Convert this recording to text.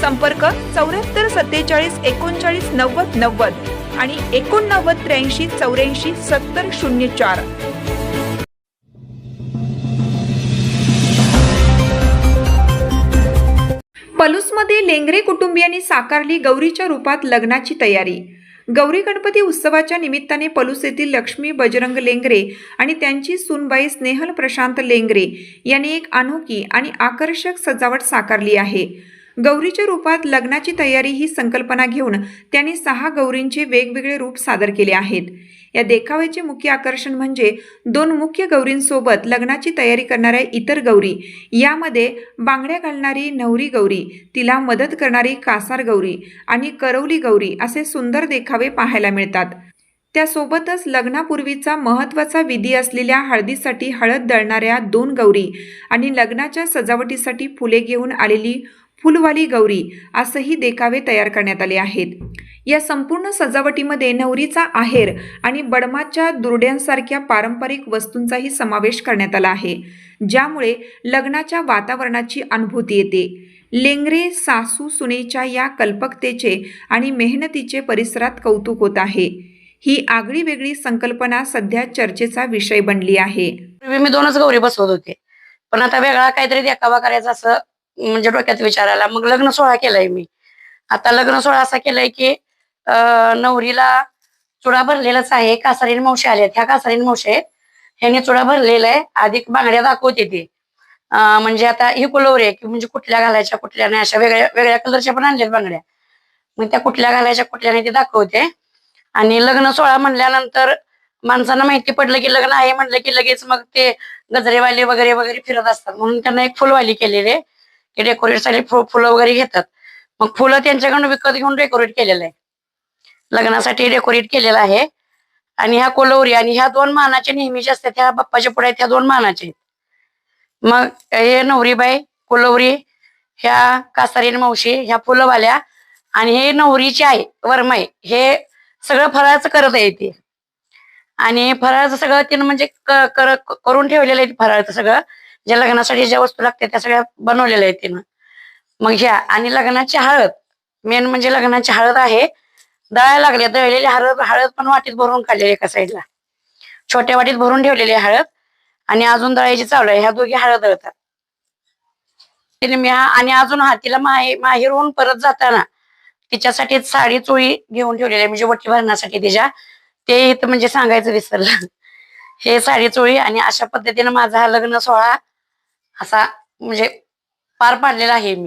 संपर्क चौऱ्याहत्तर सत्तेचाळीस एकोणचाळीस नव्वद नव्वद आणि एकोणनव्वद त्र्याऐंशी चौऱ्याऐंशी सत्तर शून्य चार. पलूसमध्ये लेंगरे कुटुंबियांनी साकारली गौरीच्या रूपात लग्नाची तयारी. गौरी गणपती उत्सवाच्या निमित्ताने पलूस येथील लक्ष्मी बजरंग लेंगरे आणि त्यांची सुनबाई स्नेहल प्रशांत लेंगरे यांनी एक अनोखी आणि आकर्षक सजावट साकारली आहे. गौरीच्या रूपात लग्नाची तयारी ही संकल्पना घेऊन त्यांनी सहा गौरींचे वेगवेगळे रूप सादर केले आहेत. या देखाव्याचे मुख्य आकर्षण म्हणजे दोन मुख्य गौरींसोबत लग्नाची तयारी करणाऱ्या इतर गौरी यामध्ये बांगड्या घालणारी नवरी गौरी तिला मदत करणारी कासार गौरी आणि करवली गौरी असे सुंदर देखावे पाहायला मिळतात. त्यासोबतच लग्नापूर्वीचा महत्त्वाचा विधी असलेल्या हळदीसाठी हळद दळणाऱ्या दोन गौरी आणि लग्नाच्या सजावटीसाठी फुले घेऊन आलेली फुलवाली गौरी असंही देखावे तयार करण्यात आले आहेत. या संपूर्ण सजावटीमध्ये नवरीचा आहेर आणि बडमाच्या दुर्ड्यांसारख्या पारंपरिक वस्तूंचाही समावेश करण्यात आला आहे. ज्यामुळे लग्नाच्या वातावरणाची अनुभूती येते. लेंगरे सासू सुनेच्या या कल्पकतेचे आणि मेहनतीचे परिसरात कौतुक होत आहे. ही आगळी वेगळी संकल्पना सध्या चर्चेचा विषय बनली आहे. पूर्वी मी दोनच गौरी बसवत होते. पण आता वेगळा काहीतरी देखावा करायचा असं म्हणजे डोक्यात विचार आला. मग लग्न सोहळा केलाय मी. आता लग्न सोहळा असा केलाय की अं, नवरीला चुडा भरलेलाच आहे. कासारीन मावशी आल्या ह्या कासारीन मावशी आहेत. ह्यांनी चुडा भरलेला आहे अधिक बांगड्या दाखवते ती अं, म्हणजे आता ही कुलवर आहे की म्हणजे कुठल्या घालायच्या कुठल्या नाही अशा वेगळ्या वेगळ्या कलरच्या पण आणल्यात बांगड्या. मग त्या कुठल्या घालायच्या कुठल्या नाही ते दाखवते. आणि लग्न सोहळा म्हणल्यानंतर माणसांना माहिती पडलं की लग्न आहे म्हणलं की लगेच मग ते गजरेवाले वगैरे वगैरे फिरत असतात. म्हणून त्यांना एक फुलवाली केलेली आहे. हे डेकोरेट फुलं वगैरे घेतात. मग फुलं त्यांच्याकडून विकत घेऊन डेकोरेट केलेलं आहे. लग्नासाठी डेकोरेट केलेलं आहे. आणि ह्या कोलवरी आणि ह्या दोन मानाचे नेहमीचे असतात. ह्या बाप्पाच्या पुढे ह्या दोन मानाचे आहेत. मग हे नवरीबाई कोलवरी ह्या कासारीन मावशी ह्या फुलंवाल्या आणि हे नवरीची आहे वरमाई हे सगळं फराळाचं करत आहे ते. आणि फराळाचं सगळं तिनं म्हणजे करून ठेवलेलं आहे फराळाचं सगळं. ज्या लग्नासाठी ज्या वस्तू लागतात त्या सगळ्या बनवलेल्या आहेत तिनं. मग ह्या आणि लग्नाची हळद. मेन म्हणजे लग्नाची हळद आहे. दळायला लागले दळलेली हळद हळद पण वाटीत भरून काढलेली एका साईडला. छोट्या वाटीत भरून ठेवलेली आहे हळद आणि अजून दळायची चालू आहे. ह्या दोघी हळद दळतात. तिने मी आणि अजून हा तिला माहे माहेरहून परत जाताना तिच्यासाठी साडी चोळी घेऊन ठेवलेली आहे. म्हणजे वटी भरण्यासाठी तिच्या. ते इथं म्हणजे सांगायचं विसरलं. हे साडी चोळी आणि अशा पद्धतीने माझा हा लग्न सोहळा असा म्हणजे पार पाडलेला आहे मी.